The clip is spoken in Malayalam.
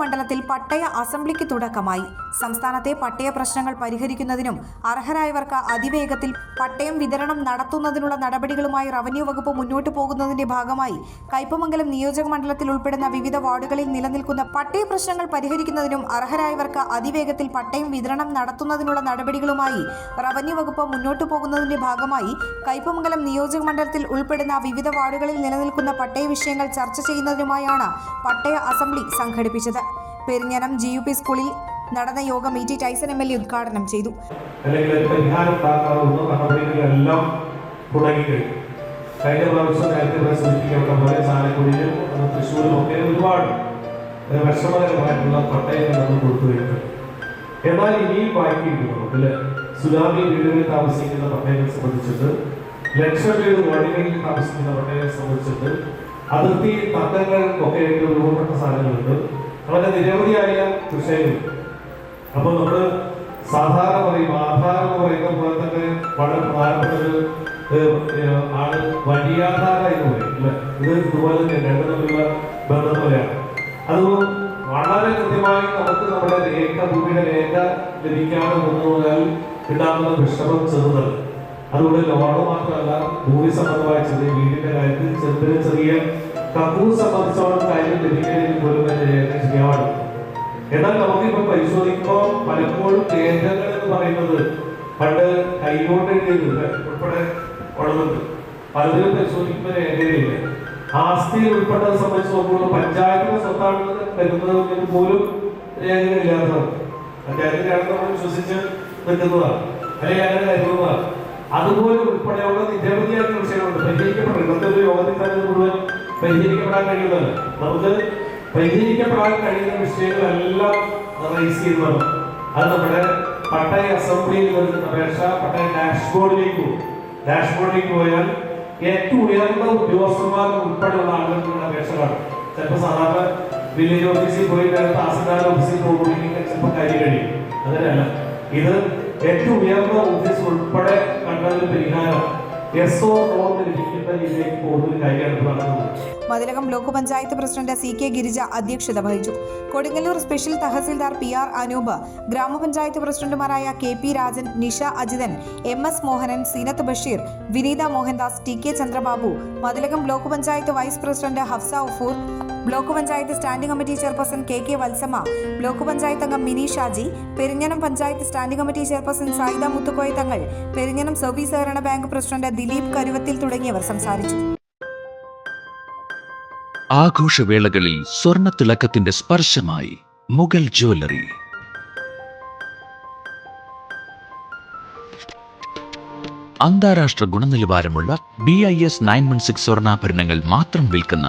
മണ്ഡലത്തിൽ പട്ടയ അസംബ്ലിക്ക് തുടക്കമായി. സംസ്ഥാനത്തെ പട്ടയ പ്രശ്നങ്ങൾ പരിഹരിക്കുന്നതിനും അർഹരായവർക്ക് അതിവേഗത്തിൽ പട്ടയം വിതരണം നടത്തുന്നതിനുള്ള നടപടികളുമായി റവന്യൂ വകുപ്പ് മുന്നോട്ടു പോകുന്നതിന്റെ ഭാഗമായി കയ്പമംഗലം നിയോജക മണ്ഡലത്തിൽ ഉൾപ്പെടുന്ന വിവിധ വാർഡുകളിൽ നിലനിൽക്കുന്ന പട്ടയ പ്രശ്നങ്ങൾ പരിഹരിക്കുന്നതിനും അർഹരായവർക്ക് അതിവേഗത്തിൽ പട്ടയം വിതരണം നടത്തുന്നതിനുള്ള നടപടികളുമായി റവന്യൂ വകുപ്പ് മുന്നോട്ടു പോകുന്നതിന്റെ ഭാഗമായി കയ്പമംഗലം നിയോജക മണ്ഡലത്തിൽ ഉൾപ്പെടുന്ന വിവിധ വാർഡുകളിൽ നിലനിൽക്കുന്ന പട്ടയ വിഷയങ്ങൾ ചർച്ച ചെയ്യുന്നതിനുമായാണ് പട്ടയ അസംബ്ലി സംഘടിപ്പിച്ചത്. പെരിഞ്ഞനം ജി യു പി സ്കൂളിൽ നടന്ന യോഗം E T Tyson M L A ഉദ്ഘാടനം ചെയ്തു. കഴിഞ്ഞ പ്രാവശ്യം നേരത്തെ ഇവിടെ സൂചിപ്പിക്കപ്പെട്ട പോലെ ചാലക്കുടിയിലും അത് തൃശ്ശൂരും ഒക്കെ ഒരുപാട് വിഷമകരമായിട്ടുള്ള പട്ടയങ്ങൾ നമ്മൾ കൊടുത്തുവരുന്നുണ്ട് എന്നാൽ ഇനിയും ബാക്കിയിരിക്കുന്നു അല്ലെ? സുനാമി വീടുകളിൽ താമസിക്കുന്ന പട്ടയങ്ങളെ സംബന്ധിച്ചിട്ട് ലക്ഷം വീട് വഴികളിൽ താമസിക്കുന്ന പട്ടയങ്ങളെ സംബന്ധിച്ചിട്ട് അതിർത്തി തർക്കങ്ങൾക്കൊക്കെ ഒക്കെ രൂപപ്പെട്ട സാധനങ്ങളുണ്ട്. അങ്ങനെ നിരവധിയായ വിഷയങ്ങളുണ്ട് അപ്പൊ നമ്മൾ സാധാരണ പറയും ആധാരം എന്ന് പറയുന്ന പോലെ തന്നെ വളരെ പ്രധാനപ്പെട്ട ഒരു ഏഹ്, ഏഹ്, ആണ് വഴിയാധാര എന്ന് പറയും ഇത് ഇതുപോലെ തന്നെ രണ്ടും തമ്മിലുള്ള ബന്ധം പോലെയാണ്. അത് വളരെ കൃത്യമായി നമുക്ക് നമ്മുടെ രേഖ ഭൂമിയുടെ രേഖ ലഭിക്കാതെ വന്നതിനാൽ ഉണ്ടാകുന്ന വിഷമം ചെറുതല്ല അതുകൊണ്ട് ലോണ് മാത്രമല്ല ഭൂമി സംബന്ധമായ ചെറിയ വീടിന്റെ കാര്യത്തിൽ ചെറുതിന് ചെറിയ കക്കൂർ സംബന്ധിച്ചോളം കാര്യം ലഭിക്കുന്നതിന് പോലും തന്നെ രേഖ ശരിയാവാണ്. എന്നാൽ നമുക്കിപ്പോ പരിശോധിക്കുമ്പോൾ പലപ്പോഴും കേന്ദ്രങ്ങൾ എന്ന് പറയുന്നത് പണ്ട് എഴുതിയത് ഉൾപ്പെടെ ഉള്ളതുണ്ട്. പലതിലും പരിശോധിക്കുമ്പോൾ രേഖയില്ല ആസ്തി ഉൾപ്പെട്ടത് സംബന്ധിച്ച് നോക്കുമ്പോൾ പഞ്ചായത്തിന്റെ സ്വത്താണെന്ന് കരുതുന്നതെങ്കിൽ പോലും രേഖകളില്ലാത്തതാണ് പഞ്ചായത്തിലാണ് നമ്മൾ വിശ്വസിച്ച് നിൽക്കുന്നതാണ്. അല്ലെങ്കിൽ അങ്ങനെ കരുതുന്നതാണ്. അതുപോലെ ഉൾപ്പെടെയുള്ള നിരവധിയായ വിഷയങ്ങളുണ്ട് പരിഹരിക്കപ്പെടണം. ഇന്നത്തെ ഒരു യോഗത്തിൽ തന്നെ മുഴുവൻ പരിഹരിക്കപ്പെടാൻ കഴിയുന്നത് നമുക്ക് പരിഹരിക്കപ്പെടാൻ കഴിയുന്ന വിഷയങ്ങളെല്ലാം റൈസ് ചെയ്യുന്നത് അത് നമ്മുടെ പട്ടയ അസംബ്ലിയിൽ വരുന്ന അപേക്ഷ പട്ടയ ഡാഷ്ബോർഡിലേക്ക് പോകും. ഡാഷ്ബോർഡിലേക്ക് പോയാൽ ഏറ്റവും ഉയർന്ന ഉദ്യോഗസ്ഥന്മാർ ഉൾപ്പെടെയുള്ള ആളുകൾക്കുള്ള അപേക്ഷകളാണ്. ചിലപ്പോൾ സാധാരണ വില്ലേജ് ഓഫീസിൽ പോയി തഹസിൽദാർ ഓഫീസിൽ പോകുമ്പോഴേക്കും ചിലപ്പോൾ കാര്യം കഴിയും. അങ്ങനെയല്ല. ഇത് ഏറ്റവും ഉയർന്ന ഓഫീസ് ഉൾപ്പെടെ കണ്ടതിന് പരിഹാരം Mathilakam block panchayat president C K Girija അധ്യക്ഷത വഹിച്ചു. Kodungallur special tahsildar P R Anoop ഗ്രാമപഞ്ചായത്ത് പ്രസിഡന്റുമാരായ K P Rajan Nisha Ajithan M S Mohanan Seenath Basheer Vineetha Mohandas T K Chandrababu Mathilakam block panchayat vice president Hafsa Ufoor block panchayat standing committee chairperson K K Valsamma block panchayat അംഗം Mini Shaji Perinjanam panchayat standing committee chairperson Sayida Muthukoya Thangal Perinjanam service സഹകരണ ബാങ്ക് പ്രസിഡന്റ് ദിലീപ് കരുവത്തിൽ തുടങ്ങിയവർ സംസാരിച്ചു. ആഘോഷവേളകളിൽ സ്വർണത്തിളക്കത്തിന്റെ സ്പർശമായി മുഗൾ ജ്വല്ലറി. അന്താരാഷ്ട്ര ഗുണനിലവാരമുള്ള B I S nine one six സ്വർണാഭരണങ്ങൾ മാത്രം വിൽക്കുന്ന